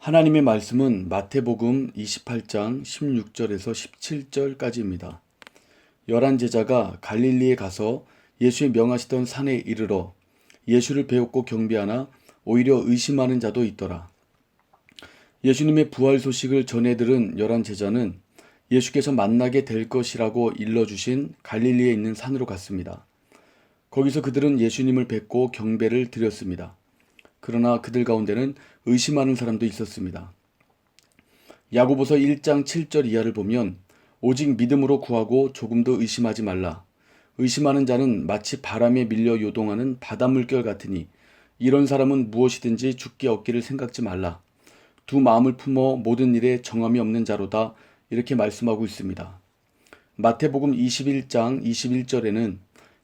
하나님의 말씀은 마태복음 28장 16절에서 17절까지입니다. 열한 제자가 갈릴리에 가서 예수의 명하시던 산에 이르러 예수를 배웠고 경배하나 오히려 의심하는 자도 있더라. 예수님의 부활 소식을 전해 들은 열한 제자는 예수께서 만나게 될 것이라고 일러주신 갈릴리에 있는 산으로 갔습니다. 거기서 그들은 예수님을 뵙고 경배를 드렸습니다. 그러나 그들 가운데는 의심하는 사람도 있었습니다. 야고보서 1장 7절 이하를 보면 오직 믿음으로 구하고 조금도 의심하지 말라. 의심하는 자는 마치 바람에 밀려 요동하는 바닷물결 같으니 이런 사람은 무엇이든지 죽게 얻기를 생각지 말라. 두 마음을 품어 모든 일에 정함이 없는 자로다. 이렇게 말씀하고 있습니다. 마태복음 21장 21절에는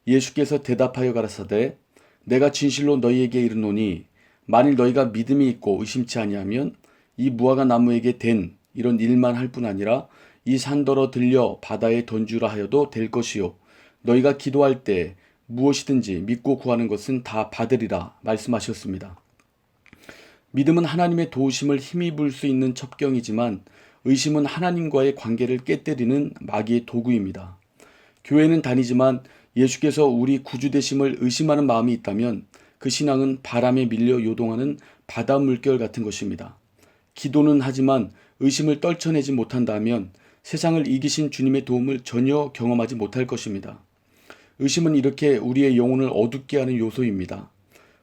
예수께서 대답하여 가라사대 내가 진실로 너희에게 이르노니 만일 너희가 믿음이 있고 의심치 아니하면 이 무화과 나무에게 된 이런 일만 할 뿐 아니라 이 산더러 들려 바다에 던주라 하여도 될 것이요 너희가 기도할 때 무엇이든지 믿고 구하는 것은 다 받으리라 말씀하셨습니다. 믿음은 하나님의 도우심을 힘입을 수 있는 첩경이지만 의심은 하나님과의 관계를 깨뜨리는 마귀의 도구입니다. 교회는 다니지만 예수께서 우리 구주 되심을 의심하는 마음이 있다면 그 신앙은 바람에 밀려 요동하는 바다 물결 같은 것입니다. 기도는 하지만 의심을 떨쳐내지 못한다면 세상을 이기신 주님의 도움을 전혀 경험하지 못할 것입니다. 의심은 이렇게 우리의 영혼을 어둡게 하는 요소입니다.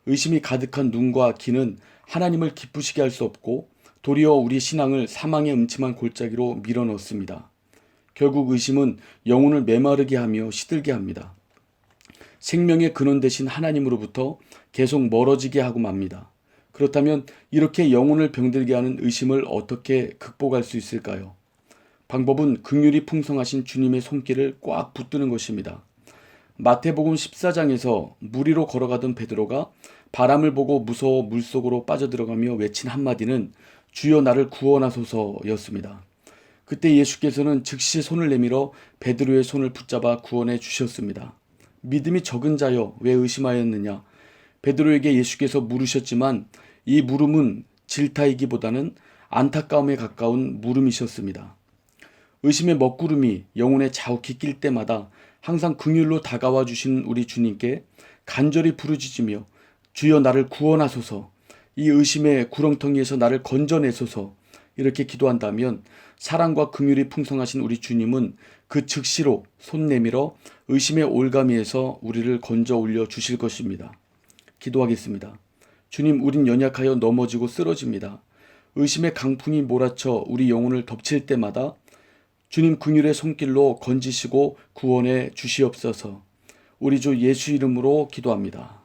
의심이 가득한 눈과 귀는 하나님을 기쁘시게 할 수 없고 도리어 우리 신앙을 사망의 음침한 골짜기로 밀어넣습니다. 결국 의심은 영혼을 메마르게 하며 시들게 합니다. 생명의 근원 되신 하나님으로부터 계속 멀어지게 하고 맙니다. 그렇다면 이렇게 영혼을 병들게 하는 의심을 어떻게 극복할 수 있을까요? 방법은 극률이 풍성하신 주님의 손길을 꽉 붙드는 것입니다. 마태복음 14장에서 물 위로 걸어가던 베드로가 바람을 보고 무서워 물속으로 빠져들어가며 외친 한마디는 주여 나를 구원하소서였습니다. 그때 예수께서는 즉시 손을 내밀어 베드로의 손을 붙잡아 구원해 주셨습니다. 믿음이 적은 자여 왜 의심하였느냐? 베드로에게 예수께서 물으셨지만 이 물음은 질타이기보다는 안타까움에 가까운 물음이셨습니다. 의심의 먹구름이 영혼에 자욱히 낄 때마다 항상 긍휼로 다가와 주신 우리 주님께 간절히 부르짖으며 주여 나를 구원하소서 이 의심의 구렁텅이에서 나를 건져내소서 이렇게 기도한다면 사랑과 긍휼이 풍성하신 우리 주님은 그 즉시로 손 내밀어 의심의 올가미에서 우리를 건져 올려 주실 것입니다. 기도하겠습니다. 주님, 우린 연약하여 넘어지고 쓰러집니다. 의심의 강풍이 몰아쳐 우리 영혼을 덮칠 때마다 주님 긍휼의 손길로 건지시고 구원해 주시옵소서. 우리 주 예수 이름으로 기도합니다.